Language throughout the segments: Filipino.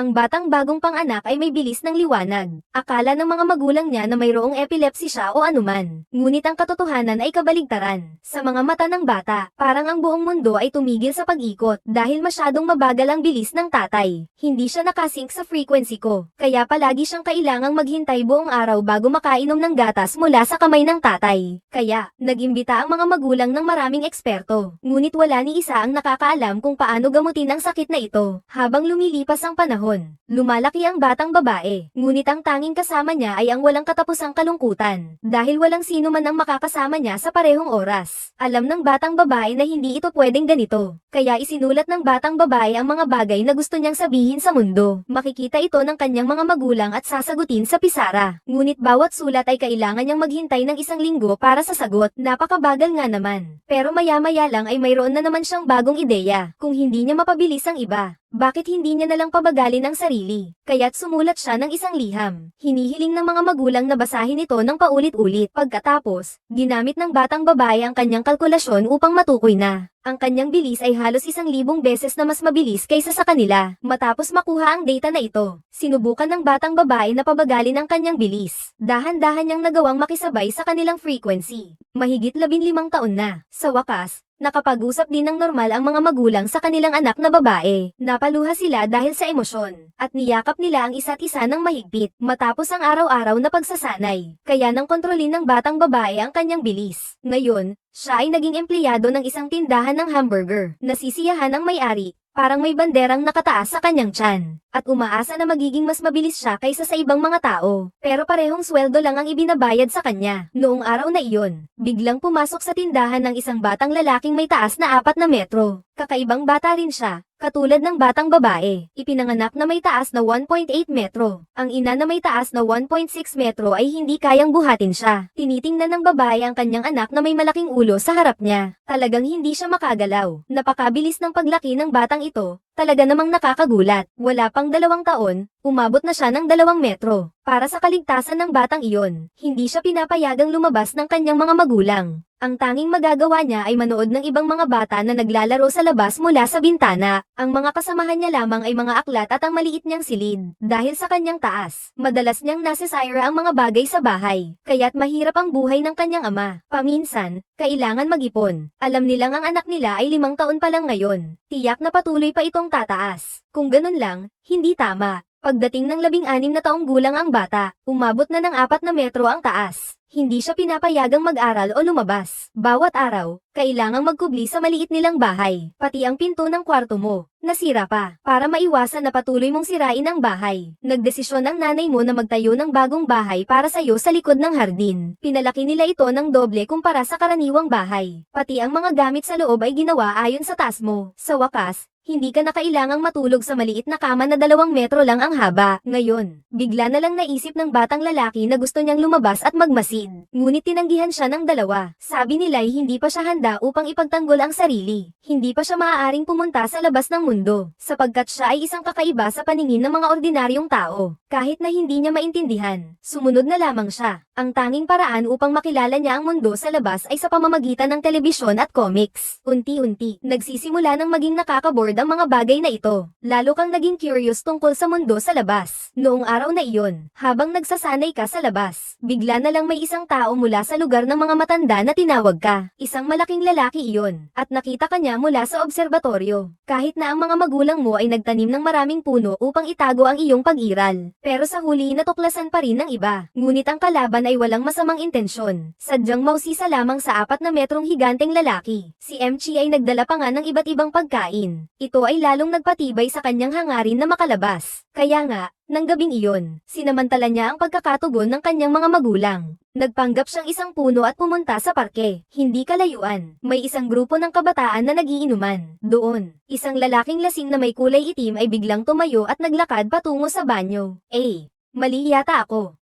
Ang batang bagong panganak ay may bilis ng liwanag. Akala ng mga magulang niya na mayroong epilepsy siya o anuman. Ngunit ang katotohanan ay kabaligtaran. Sa mga mata ng bata, parang ang buong mundo ay tumigil sa pag-ikot dahil masyadong mabagal ang bilis ng tatay. Hindi siya nakasync sa frequency ko. Kaya palagi siyang kailangang maghintay buong araw bago makainom ng gatas mula sa kamay ng tatay. Kaya, nagimbita ang mga magulang ng maraming eksperto. Ngunit wala ni isa ang nakakaalam kung paano gamutin ang sakit na ito. Habang lumilipas ang panahon, lumalaki ang batang babae. Ngunit ang tanging kasama niya ay ang walang katapusang kalungkutan. Dahil walang sino man ang makakasama niya sa parehong oras. Alam ng batang babae na hindi ito pwedeng ganito. Kaya isinulat ng batang babae ang mga bagay na gusto niyang sabihin sa mundo. Makikita ito ng kanyang mga magulang at sasagutin sa pisara. Ngunit bawat sulat ay kailangan niyang maghintay ng isang linggo para sa sagot. Napakabagal nga naman. Pero maya-maya lang ay mayroon na naman siyang bagong ideya. Kung hindi niya mapabilis ang iba, bakit hindi niya nalang pabagalin ang sarili? Kaya't sumulat siya ng isang liham. Hinihiling ng mga magulang na basahin ito ng paulit-ulit. Pagkatapos, ginamit ng batang babae ang kanyang kalkulasyon upang matukoy na. Ang kanyang bilis ay halos isang libong beses na mas mabilis kaysa sa kanila. Matapos makuha ang data na ito, sinubukan ng batang babae na pabagalin ang kanyang bilis. Dahan-dahan niyang nagawang makisabay sa kanilang frequency. Mahigit labinlimang taon na. Sa wakas, Nakapag-usap din ng normal ang mga magulang sa kanilang anak na babae. Napaluha sila dahil sa emosyon, at niyakap nila ang isa't isa ng mahigpit matapos ang araw-araw na pagsasanay. Kaya nang kontrolin ng batang babae ang kanyang bilis. Ngayon, siya ay naging empleyado ng isang tindahan ng hamburger. Nasisiyahan ang may-ari, parang may banderang nakataas sa kanyang tiyan, at umaasa na magiging mas mabilis siya kaysa sa ibang mga tao. Pero parehong sweldo lang ang ibinabayad sa kanya. Noong araw na iyon, biglang pumasok sa tindahan ng isang batang lalaking may taas na apat na metro. Kakaibang bata rin siya, katulad ng batang babae. Ipinanganak na may taas na 1.8 metro. Ang ina na may taas na 1.6 metro ay hindi kayang buhatin siya. Tinitingnan ng babae ang kanyang anak na may malaking ulo sa harap niya. Talagang hindi siya makagalaw. Napakabilis ng paglaki ng batang ito, talaga namang nakakagulat. Wala pang dalawang taon, umabot na siya ng dalawang metro. Para sa kaligtasan ng batang iyon, hindi siya pinapayagang lumabas ng kanyang mga magulang. Ang tanging magagawa niya ay manood ng ibang mga bata na naglalaro sa labas mula sa bintana. Ang mga kasamahan niya lamang ay mga aklat at ang maliit niyang silid. Dahil sa kanyang taas, madalas niyang nasisira ang mga bagay sa bahay. Kaya't mahirap ang buhay ng kanyang ama. Paminsan, kailangan mag-ipon. Alam nilang ang anak nila ay limang taon pa lang ngayon. Tiyak na patuloy pa itong tataas. Kung ganun lang, hindi tama. Pagdating ng labing-anim na taong gulang ang bata, umabot na ng apat na metro ang taas. Hindi siya pinapayagang mag-aral o lumabas. Bawat araw, kailangang magkubli sa maliit nilang bahay. Pati ang pinto ng kwarto mo, nasira pa. Para maiwasan na patuloy mong sirain ang bahay. Nagdesisyon ang nanay mo na magtayo ng bagong bahay para sa'yo sa likod ng hardin. Pinalaki nila ito ng doble kumpara sa karaniwang bahay. Pati ang mga gamit sa loob ay ginawa ayon sa taas mo. Sa wakas, hindi ka na kailangang matulog sa maliit na kama na dalawang metro lang ang haba. Ngayon, bigla na lang naisip ng batang lalaki na gusto niyang lumabas at magmasid. Ngunit tinanggihan siya ng dalawa. Sabi nila'y hindi pa siya handa upang ipagtanggol ang sarili. Hindi pa siya maaaring pumunta sa labas ng mundo, sapagkat siya ay isang kakaiba sa paningin ng mga ordinaryong tao. Kahit na hindi niya maintindihan, sumunod na lamang siya. Ang tanging paraan upang makilala niya ang mundo sa labas ay sa pamamagitan ng telebisyon at comics. Unti-unti, nagsisimula ng maging nakakaboard ang mga bagay na ito. Lalo kang naging curious tungkol sa mundo sa labas. Noong araw na iyon, habang nagsasanay ka sa labas, bigla na lang may isang tao mula sa lugar ng mga matanda na tinawag ka. Isang malaking lalaki iyon, at nakita ka niya mula sa obserbatoryo. Kahit na ang mga magulang mo ay nagtanim ng maraming puno upang itago ang iyong pag-iral. Pero sa huli natuklasan pa rin ng iba. Ngunit ang kalaban ay walang masamang intensyon. Sadyang mausisa lamang sa apat na metrong higanteng lalaki. Si MC ay nagdala pa nga ng iba't ibang pagkain. Ito ay lalong nagpatibay sa kanyang hangarin na makalabas. Kaya nga, nang gabing iyon, sinamantala niya ang pagkakatugon ng kanyang mga magulang. Nagpanggap siyang isang puno at pumunta sa parke. Hindi kalayuan. May isang grupo ng kabataan na nagiinuman. Doon, isang lalaking lasing na may kulay itim ay biglang tumayo at naglakad patungo sa banyo. Eh, mali yata ako.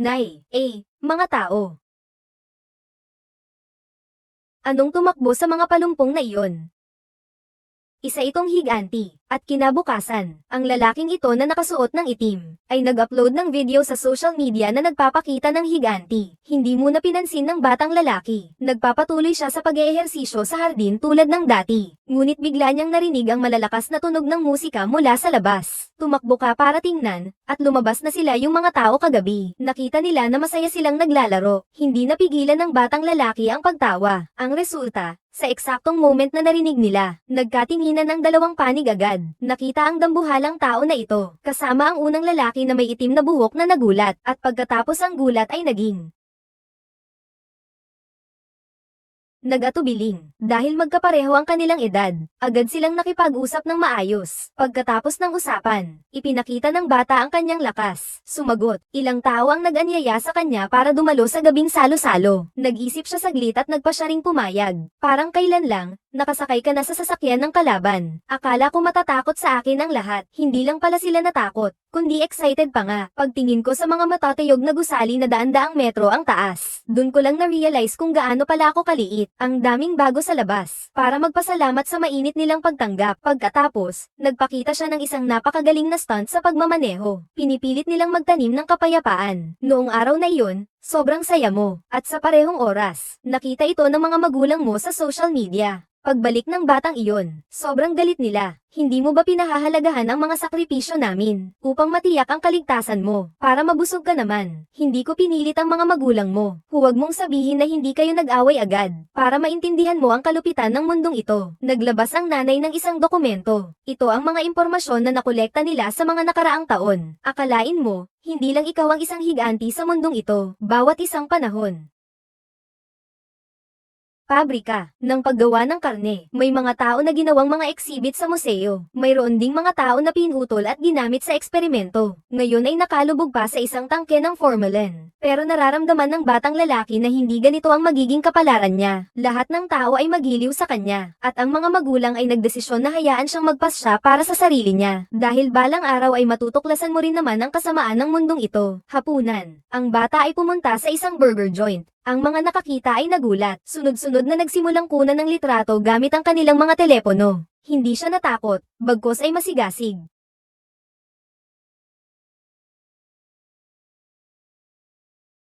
Nay, eh, mga tao. Anong tumakbo sa mga palumpong na iyon? Isa itong higanti, At kinabukasan, ang lalaking ito na nakasuot ng itim, ay nag-upload ng video sa social media na nagpapakita ng higanti. Hindi muna pinansin ng batang lalaki. Nagpapatuloy siya sa pag-eehersisyo sa hardin tulad ng dati. Ngunit bigla niyang narinig ang malalakas na tunog ng musika mula sa labas. Tumakbo ka para tingnan, at lumabas na sila yung mga tao kagabi. Nakita nila na masaya silang naglalaro. Hindi napigilan ng batang lalaki ang pagtawa. Ang resulta, sa eksaktong moment na narinig nila, nagkatinginan ng dalawang panig agad. Nakita ang dambuhalang tao na ito, kasama ang unang lalaki na may itim na buhok na nagulat, at pagkatapos ang gulat ay naging Nagatubiling. Dahil magkapareho ang kanilang edad, agad silang nakipag-usap ng maayos. Pagkatapos ng usapan, ipinakita ng bata ang kanyang lakas. Sumagot, ilang tao ang nag-anyaya sa kanya para dumalo sa gabing salo-salo. Nag-isip siya saglit at nagpa siya ring pumayag. Parang kailan lang, nakasakay ka na sa sasakyan ng kalaban. Akala ko matatakot sa akin ang lahat. Hindi lang pala sila natakot, kundi excited pa nga. Pagtingin ko sa mga matatayog na gusali na daan-daang metro ang taas. Dun ko lang na-realize kung gaano pala ako kaliit. Ang daming bago sa labas. Para magpasalamat sa mainit nilang pagtanggap. Pagkatapos, nagpakita siya ng isang napakagaling na stunt sa pagmamaneho. Pinipilit nilang magtanim ng kapayapaan. Noong araw na iyon, sobrang saya mo. At sa parehong oras, nakita ito ng mga magulang mo sa social media. Pagbalik ng batang iyon, sobrang galit nila. Hindi mo ba pinahahalagahan ang mga sakripisyo namin upang matiyak ang kaligtasan mo para mabusog ka naman? Hindi ko pinilit ang mga magulang mo. Huwag mong sabihin na hindi kayo nag-away agad para maintindihan mo ang kalupitan ng mundong ito. Naglabas ang nanay ng isang dokumento. Ito ang mga impormasyon na nakolekta nila sa mga nakaraang taon. Akalain mo, hindi lang ikaw ang isang higanti sa mundong ito, bawat isang panahon. Pabrika ng paggawa ng karne. May mga tao na ginawang mga exhibit sa museo. Mayroon ding mga tao na pinutol at ginamit sa eksperimento. Ngayon ay nakalubog pa sa isang tangke ng formalin. Pero nararamdaman ng batang lalaki na hindi ganito ang magiging kapalaran niya. Lahat ng tao ay magiliw sa kanya. At ang mga magulang ay nagdesisyon na hayaan siyang magpasya para sa sarili niya. Dahil balang araw ay matutuklasan mo rin naman ang kasamaan ng mundong ito. Hapunan. Ang bata ay pumunta sa isang burger joint. Ang mga nakakita ay nagulat. Sunod-sunod na nagsimulang kunan ng litrato gamit ang kanilang mga telepono. Hindi siya natakot, bagkos ay masigasig.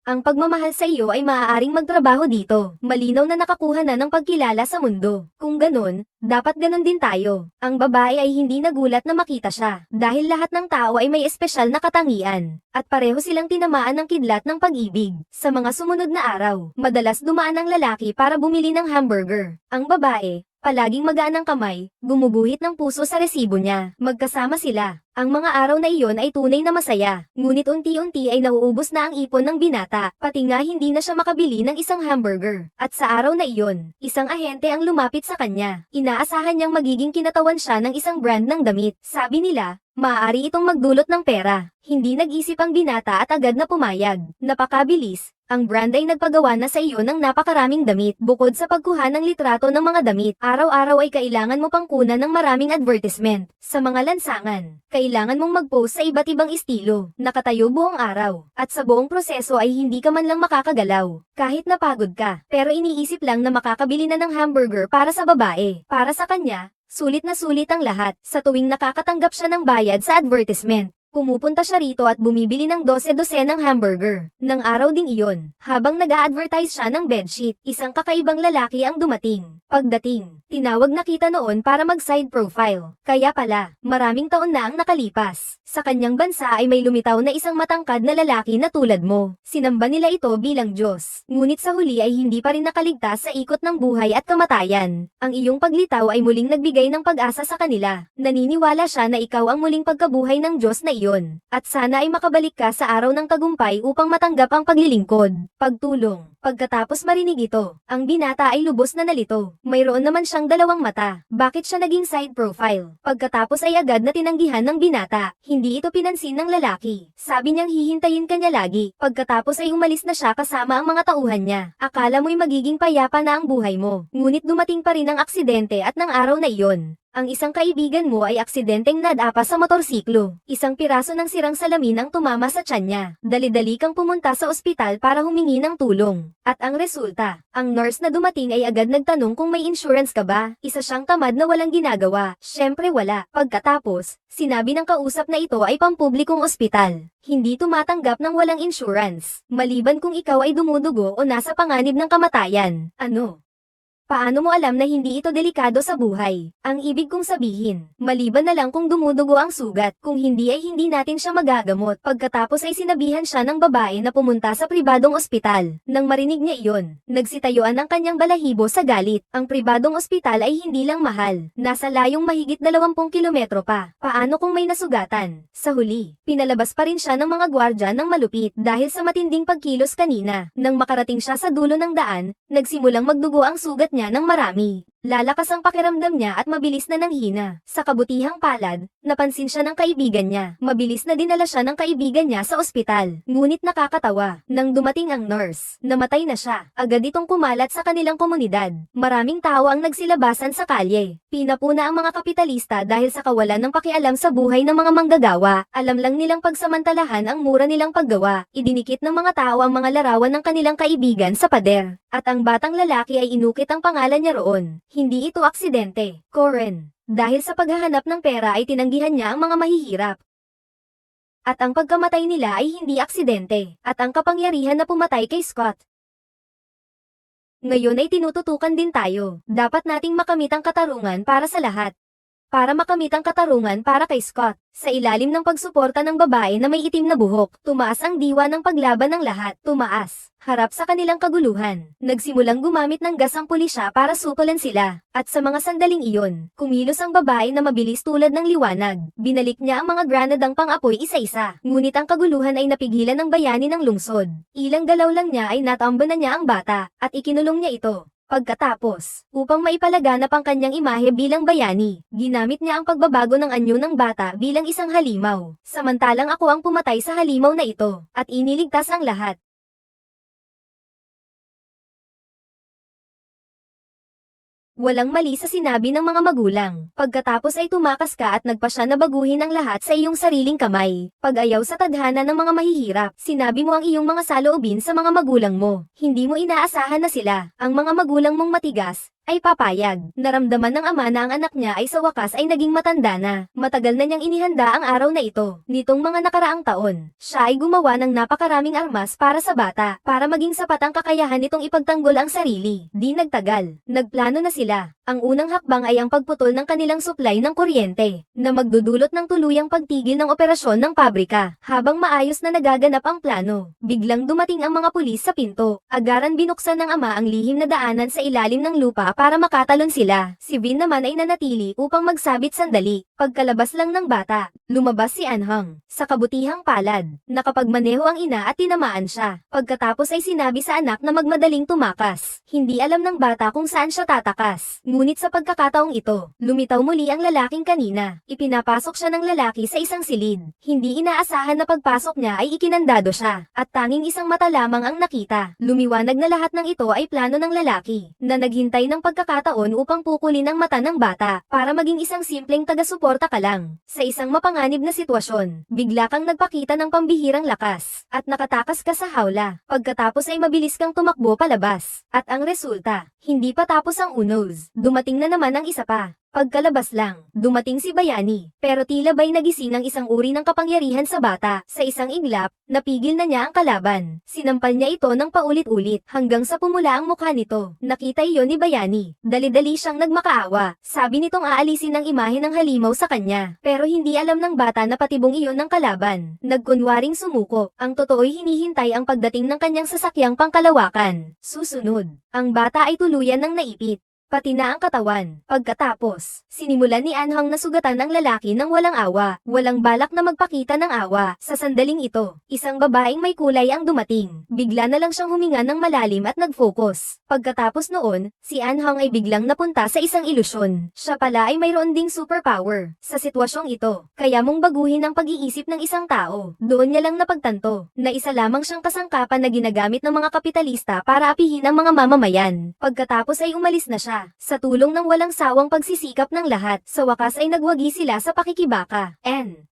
Ang pagmamahal sa iyo ay maaaring magtrabaho dito. Malinaw na nakakuha na ng pagkilala sa mundo. Kung ganun, dapat ganun din tayo. Ang babae ay hindi nagulat na makita siya. Dahil lahat ng tao ay may espesyal na katangian. At pareho silang tinamaan ng kidlat ng pag-ibig. Sa mga sumunod na araw, madalas dumaan ang lalaki para bumili ng hamburger. Ang babae, palaging magaan ang kamay, gumuguhit ng puso sa resibo niya. Magkasama sila. Ang mga araw na iyon ay tunay na masaya, ngunit unti-unti ay nauubos na ang ipon ng binata, pati nga hindi na siya makabili ng isang hamburger. At sa araw na iyon, isang ahente ang lumapit sa kanya. Inaasahan niyang magiging kinatawan siya ng isang brand ng damit. Sabi nila, maaari itong magdulot ng pera. Hindi nag-isip ang binata at agad na pumayag. Napakabilis, ang brand ay nagpagawa na sa iyo ng napakaraming damit. Bukod sa pagkuha ng litrato ng mga damit, araw-araw ay kailangan mo pang kunan ng maraming advertisement. Sa mga lansangan, kailangan mong mag-post sa iba't ibang estilo, nakatayo buong araw. At sa buong proseso ay hindi ka man lang makakagalaw. Kahit napagod ka, pero iniisip lang na makakabili na ng hamburger para sa babae. Para sa kanya, sulit na sulit ang lahat sa tuwing nakakatanggap siya ng bayad sa advertisement. Pumupunta siya rito at bumibili ng 12-12 ng hamburger. Nang araw ding iyon, habang nag-a-advertise siya ng bedsheet, isang kakaibang lalaki ang dumating. Pagdating, tinawag na kita noon para mag-side profile. Kaya pala, maraming taon na ang nakalipas. Sa kanyang bansa ay may lumitaw na isang matangkad na lalaki na tulad mo. Sinamba nila ito bilang Diyos. Ngunit sa huli ay hindi pa rin nakaligtas sa ikot ng buhay at kamatayan. Ang iyong paglitaw ay muling nagbigay ng pag-asa sa kanila. Naniniwala siya na ikaw ang muling pagkabuhay ng Diyos na iyon. At sana ay makabalik ka sa araw ng tagumpay upang matanggap ang paglilingkod. Pagtulong. Pagkatapos marinig ito, ang binata ay lubos na nalito. Mayroon naman siyang dalawang mata. Bakit siya naging side profile? Pagkatapos ay agad na tinanggihan ng binata. Hindi ito pinansin ng lalaki. Sabi niyang hihintayin ka niya lagi. Pagkatapos ay umalis na siya kasama ang mga tauhan niya. Akala mo'y magiging payapa na ang buhay mo. Ngunit dumating pa rin ang aksidente at ng araw na iyon. Ang isang kaibigan mo ay aksidenteng nadapa sa motorsiklo. Isang piraso ng sirang salamin ang tumama sa tiyan niya. Dali-dali kang pumunta sa ospital para humingi ng tulong. At ang resulta, ang nurse na dumating ay agad nagtanong kung may insurance ka ba. Isa siyang tamad na walang ginagawa. Syempre wala. Pagkatapos, sinabi ng kausap na ito ay pampublikong ospital. Hindi tumatanggap ng walang insurance. Maliban kung ikaw ay dumudugo o nasa panganib ng kamatayan. Ano? Paano mo alam na hindi ito delikado sa buhay? Ang ibig kong sabihin, maliban na lang kung dumudugo ang sugat, kung hindi ay hindi natin siya magagamot. Pagkatapos ay sinabihan siya ng babae na pumunta sa pribadong ospital. Nang marinig niya iyon, nagsitayuan ang kanyang balahibo sa galit. Ang pribadong ospital ay hindi lang mahal. Nasa layong mahigit 20 kilometro pa. Paano kung may nasugatan? Sa huli, pinalabas pa rin siya ng mga gwardya ng malupit dahil sa matinding pagkilos kanina. Nang makarating siya sa dulo ng daan, nagsimulang magdugo ang sugat ng marami. Lalakas ang pakiramdam niya at mabilis na nanghina. Sa kabutihang palad, napansin siya ng kaibigan niya. Mabilis na dinala siya ng kaibigan niya sa ospital. Ngunit nakakatawa, nang dumating ang nurse, namatay na siya. Agad itong kumalat sa kanilang komunidad. Maraming tao ang nagsilabasan sa kalye. Pinapuna ang mga kapitalista dahil sa kawalan ng pakialam sa buhay ng mga manggagawa. Alam lang nilang pagsamantalahan ang mura nilang paggawa. Idinikit ng mga tao ang mga larawan ng kanilang kaibigan sa pader. At ang batang lalaki ay inukit ang pangalan niya roon. Hindi ito aksidente. Coren. Dahil sa paghahanap ng pera ay tinanggihan niya ang mga mahihirap. At ang pagkamatay nila ay hindi aksidente. At ang kapangyarihan na pumatay kay Scott. Ngayon ay tinututukan din tayo. Dapat nating makamit ang katarungan para sa lahat. Para makamit ang katarungan para kay Scott. Sa ilalim ng pagsuporta ng babae na may itim na buhok, tumaas ang diwa ng paglaban ng lahat. Tumaas. Harap sa kanilang kaguluhan. Nagsimulang gumamit ng gas ang pulisya para sutulan sila. At sa mga sandaling iyon, kumilos ang babae na mabilis tulad ng liwanag. Binalik niya ang mga granadang pang-apoy isa-isa. Ngunit ang kaguluhan ay napigilan ng bayani ng lungsod. Ilang galaw lang niya ay natamba na niya ang bata, at ikinulong niya ito. Pagkatapos, upang maipalaganap ang kanyang imahe bilang bayani, ginamit niya ang pagbabago ng anyo ng bata bilang isang halimaw. Samantalang ako ang pumatay sa halimaw na ito, at iniligtas ang lahat. Walang mali sa sinabi ng mga magulang. Pagkatapos ay tumakas ka at nagpa siya na baguhin ang lahat sa iyong sariling kamay. Pag-ayaw sa tadhana ng mga mahihirap, sinabi mo ang iyong mga saloobin sa mga magulang mo. Hindi mo inaasahan na sila, ang mga magulang mong matigas, ay papayag. Naramdaman ng ama na ang anak niya ay sa wakas ay naging matanda na. Matagal na niyang inihanda ang araw na ito. Nitong mga nakaraang taon, siya ay gumawa ng napakaraming armas para sa bata, para maging sapat ang kakayahan nitong ipagtanggol ang sarili. Di nagtagal, nagplano na sila. Ang unang hakbang ay ang pagputol ng kanilang supply ng kuryente, na magdudulot ng tuluyang pagtigil ng operasyon ng pabrika. Habang maayos na nagaganap ang plano, biglang dumating ang mga pulis sa pinto. Agaran binuksan ng ama ang lihim na daanan sa ilalim ng lupa para makatalon sila. Si Vin naman ay nanatili upang magsabit sandali. Pagkalabas lang ng bata, lumabas si Anhang. Sa kabutihang palad, nakapagmaneho ang ina at tinamaan siya. Pagkatapos ay sinabi sa anak na magmadaling tumakas. Hindi alam ng bata kung saan siya tatakas. Ngunit sa pagkakataong ito, lumitaw muli ang lalaking kanina. Ipinapasok siya ng lalaki sa isang silid. Hindi inaasahan na pagpasok niya ay ikinandado siya. At tanging isang mata lamang ang nakita. Lumiwanag na lahat ng ito ay plano ng lalaki, na naghintay ng pagkakataon upang pukulin ang mata ng bata, para maging isang simpleng taga-suporta ka lang. Sa isang mapanganib na sitwasyon, bigla kang nagpakita ng pambihirang lakas, at nakatakas ka sa hawla. Pagkatapos ay mabilis kang tumakbo palabas. At ang resulta, hindi pa tapos ang unos. Dumating na naman ang isa pa. Pagkalabas lang, dumating si Bayani, pero tila ba'y nagising ang isang uri ng kapangyarihan sa bata. Sa isang iglap, napigil na niya ang kalaban. Sinampal niya ito ng paulit-ulit, hanggang sa pumula ang mukha nito. Nakita iyon ni Bayani. Dali-dali siyang nagmakaawa. Sabi nitong aalisin ang imahe ng halimaw sa kanya. Pero hindi alam ng bata na patibong iyon ng kalaban. Nagkunwaring sumuko. Ang totoo'y hinihintay ang pagdating ng kanyang sasakyang pangkalawakan. Susunod, ang bata ay tuluyan ng naipit pati na ang katawan. Pagkatapos, sinimulan ni Anhang na sugatan ang lalaki ng walang awa, walang balak na magpakita ng awa. Sa sandaling ito, isang babaeng may kulay ang dumating. Bigla na lang siyang huminga ng malalim at nag-focus. Pagkatapos noon, si Anhang ay biglang napunta sa isang ilusyon. Siya pala ay mayroon ding superpower. Sa sitwasyong ito, kaya mong baguhin ang pag-iisip ng isang tao. Doon niya lang napagtanto, na isa lamang siyang kasangkapan na ginagamit ng mga kapitalista para apihin ang mga mamamayan. Pagkatapos ay umalis na siya Sa tulong ng walang sawang pagsisikap ng lahat, sa wakas ay nagwagi sila sa pakikibaka. N.